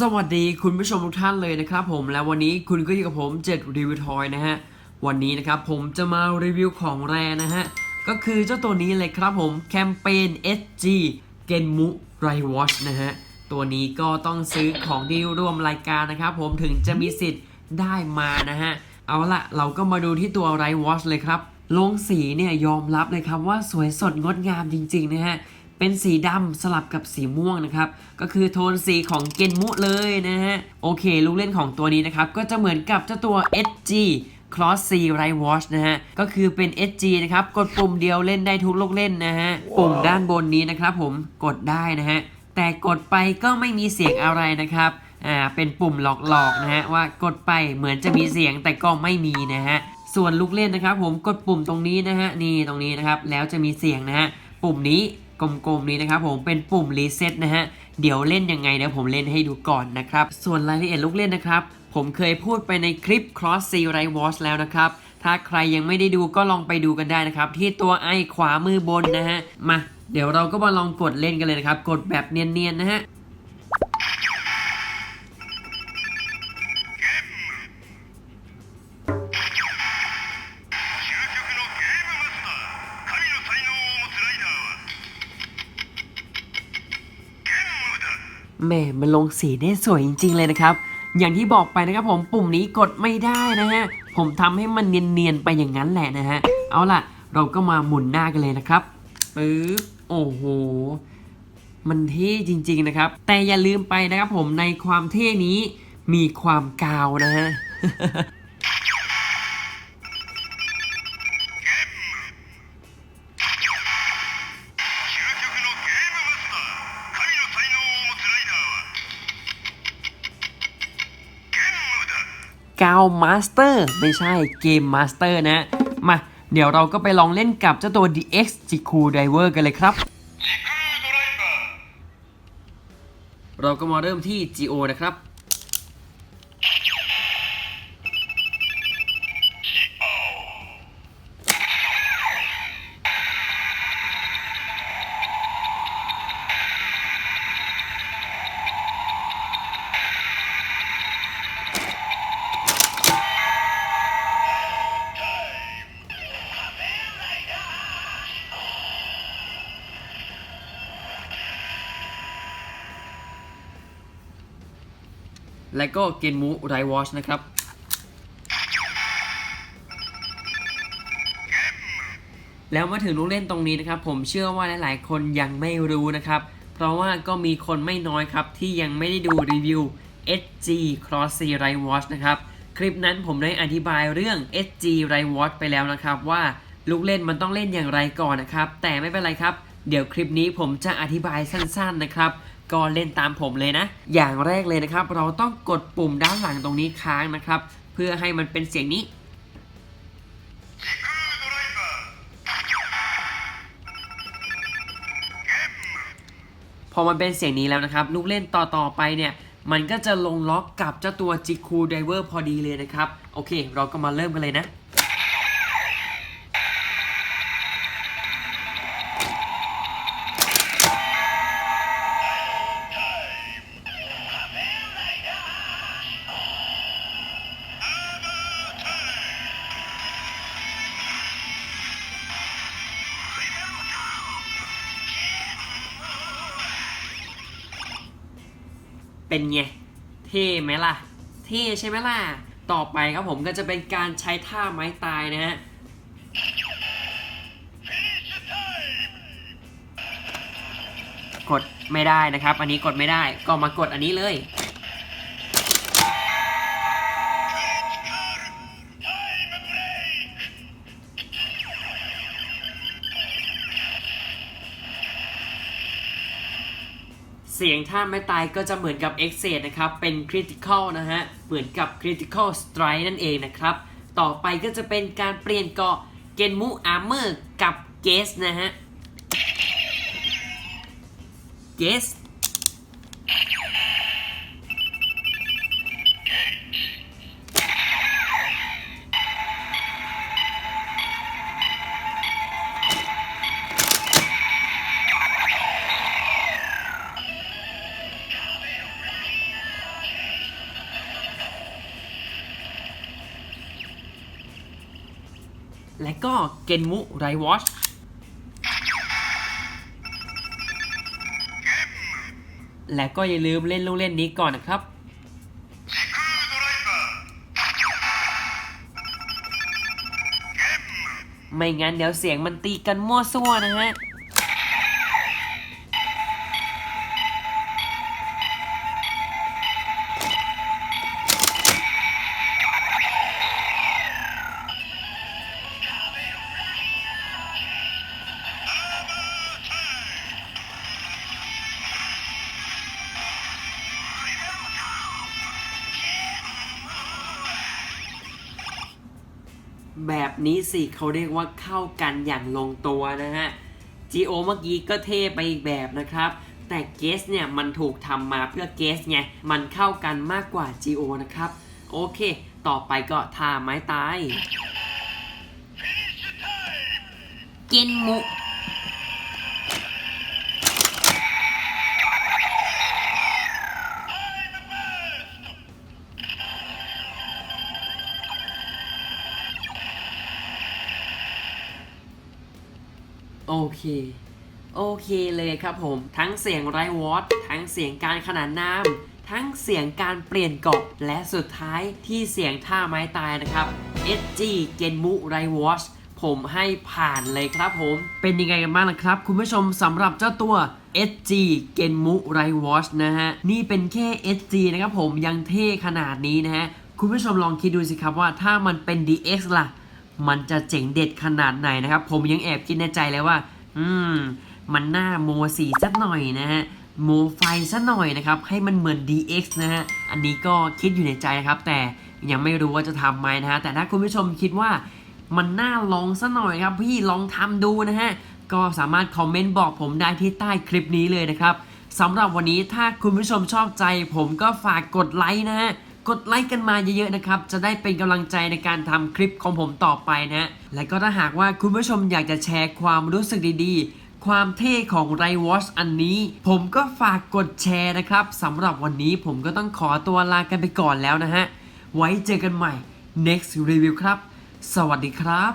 สวัสดีคุณผู้ชมทุกท่านเลยนะครับผมและวันนี้คุณก็อยู่กับผมเจ็ดรีวิวทอยนะฮะวันนี้นะครับผมจะมารีวิวของแรนะฮะก็คือเจ้าตัวนี้เลยครับผมแคมเปญ SG เกนมุไรวอชนะฮะตัวนี้ก็ต้องซื้อของที่ร่วมรายการนะครับผมถึงจะมีสิทธิ์ได้มานะฮะเอาละเราก็มาดูที่ตัวไรวอชเลยครับลงสีเนี่ยยอมรับเลยครับว่าสวยสดงดงามจริงๆนะฮะ เป็นสีดำสลับกับสีม่วงนะครับ ก็คือโทนสีของเกนมุเลยนะฮะ โอเค ลูกเล่นของตัวนี้นะครับ ก็จะเหมือนกับเจ้าตัว SG Cross C Right Watch นะฮะ ก็คือเป็น SG นะครับ กดปุ่มเดียวเล่นได้ทุกลูกเล่นนะฮะปุ่มด้านบนนี้นะครับผมกดได้นะฮะ แต่กดไปก็ไม่มีเสียงอะไรนะครับ อ่า เป็นปุ่มหลอกๆนะฮะว่ากดไปเหมือนจะมีเสียงแต่ก็ไม่มีนะฮะ ส่วนลูกเล่นนะครับผมกดปุ่มตรงนี้นะฮะ นี่ตรงนี้นะครับ แล้วจะมีเสียงนะฮะ ปุ่มนี้ กลมๆนี้นะครับผมเป็นปุ่มรีเซ็ตนะฮะเดี๋ยวเล่นยังไงเดี๋ยวผมเล่นให้ดูก่อนนะครับ ส่วนรายละเอียดลูกเล่นนะครับ ผมเคยพูดไปในคลิป Cross sea Right Watch แล้วนะครับถ้าใครยังไม่ได้ดูก็ลองไปดูกันได้นะครับ ที่ตัวไอขวามือบนนะฮะมาเดี๋ยวเราก็มาลองกดเล่นกันเลยนะครับ กดแบบเนียนๆนะฮะ แหม่มันลงสีได้สวยจริง ๆ เลยนะครับ อย่างที่บอกไปนะครับผมปุ่มนี้กดไม่ได้นะฮะ ผมทำให้มันเนียนๆไปอย่างนั้นแหละนะฮะ เอาล่ะ เราก็มาหมุนหน้ากันเลยนะครับปึ๊บโอ้โห มันเท่จริง ๆนะครับ แต่อย่าลืมไปนะครับผมในความเท่นี้มีความกาวนะฮะาวมาสเตอร์ไม่ใช่เกมมาสเตอร์นะ มา เดี๋ยวเราก็ไปลองเล่นกับเจ้าตัว DX j i k u Diver กันเลยครับ เราก็มาเริ่มที่ GO นะครับ และก็เกนมูไรวอชนะครับแล้วมาถึงลูกเล่นตรงนี้นะครับ ผมเชื่อว่าหลาย ๆ คนยังไม่รู้นะครับ เพราะว่าก็มีคนไม่น้อยครับ ที่ยังไม่ได้ดูรีวิว SG Cross C r i Watch นะครับ คลิปนั้นผมได้อธิบายเรื่อง SG r i Watch ไปแล้วนะครับ ว่าลูกเล่นมันต้องเล่นอย่างไรก่อนนะครับ แต่ไม่เป็นไรครับ เดี๋ยวคลิปนี้ผมจะอธิบายสั้น ๆ นะครับ ก็เล่นตามผมเลยนะ อย่างแรกเลยนะครับ เราต้องกดปุ่มด้านหลังตรงนี้ค้างนะครับ เพื่อให้มันเป็นเสียงนี้ พอมันเป็นเสียงนี้แล้วนะครับ ลูกเล่นต่อต่อไปเนี่ย มันก็จะลงล็อกกับเจ้าตัวจิคูไดเวอร์พอดีเลยนะครับ โอเค เราก็มาเริ่มกันเลยนะ เป็นไง เท่ไหมล่ะ เท่ใช่ไหมล่ะ ต่อไปครับผมก็จะเป็นการใช้ท่าไม้ตายนะฮะกดไม่ได้นะครับ อันนี้กดไม่ได้ก็มากดอันนี้เลย เสียงท่าไม่ตายก็จะเหมือนกับ x อ็นะครับ เป็น Critical นะฮะ เหมือนกับ Critical Strike นั่นเองนะครับ ต่อไปก็จะเป็นการเปลี่ยนเกาะเกนมุอาร์เมอร์กับเกสนะฮะเกส และก็เกนมุไรวอชและก็อย่าลืมเล่นลูกเล่นนี้ก่อนนะครับ ไม่งั้นเดี๋ยวเสียงมันตีกันมั่วซั่วนะฮะ นี้สิเขาเรียกว่าเข้ากันอย่างลงตัวนะฮะ G.O เมื่อกี้ก็เท่ไปอีกแบบนะครับ แต่เกสเนี่ยมันถูกทำมาเพื่อเกสไง มันเข้ากันมากกว่า G.O นะครับ โอเค ต่อไปก็ท่าไม้ตาย กินมุ โอเค โอเคเลยครับผม ทั้งเสียงไรวอตทั้งเสียงการขนานนามทั้งเสียงการเปลี่ยนเกาะและสุดท้ายที่เสียงท่าไม้ตายนะครับ SG เกนมุไรวอชผมให้ผ่านเลยครับผม เป็นยังไงกันบ้างล่ะครับ คุณผู้ชมสำหรับเจ้าตัว SG เกนมุไรวอชนะฮะ นี่เป็นแค่ SG นะครับผมยังเท่ขนาดนี้นะฮะ คุณผู้ชมลองคิดดูสิครับว่าถ้ามันเป็น DX ล่ะ มันจะเจ๋งเด็ดขนาดไหนนะครับ ผมยังแอบคิดในใจเลยว่า อืม มันหน่าโมสีสักหน่อยนะฮะโมไฟสักหน่อยนะครับ ให้มันเหมือน DX นะฮะ อันนี้ก็คิดอยู่ในใจนะครับ แต่ยังไม่รู้ว่าจะทำไหมนะฮะ แต่ถ้าคุณผู้ชมคิดว่ามันน่าลองสักหน่อยครับ พี่ลองทำดูนะฮะ ก็สามารถคอมเมนต์บอกผมได้ที่ใต้คลิปนี้เลยนะครับสำหรับวันนี้ถ้าคุณผู้ชมชอบใจ ผมก็ฝากกดไลค์นะฮะ กดไลค์กันมาเยอะๆนะครับ จะได้เป็นกำลังใจในการทำคลิปของผมต่อไปนะ และก็ถ้าหากว่าคุณผู้ชมอยากจะแชร์ความรู้สึกดีๆ ความเท่ของไรวอชอันนี้ ผมก็ฝากกดแชร์นะครับสำหรับวันนี้ผมก็ต้องขอตัวลากันไปก่อนแล้วนะฮะ ไว้เจอกันใหม่ next review ครับ สวัสดีครับ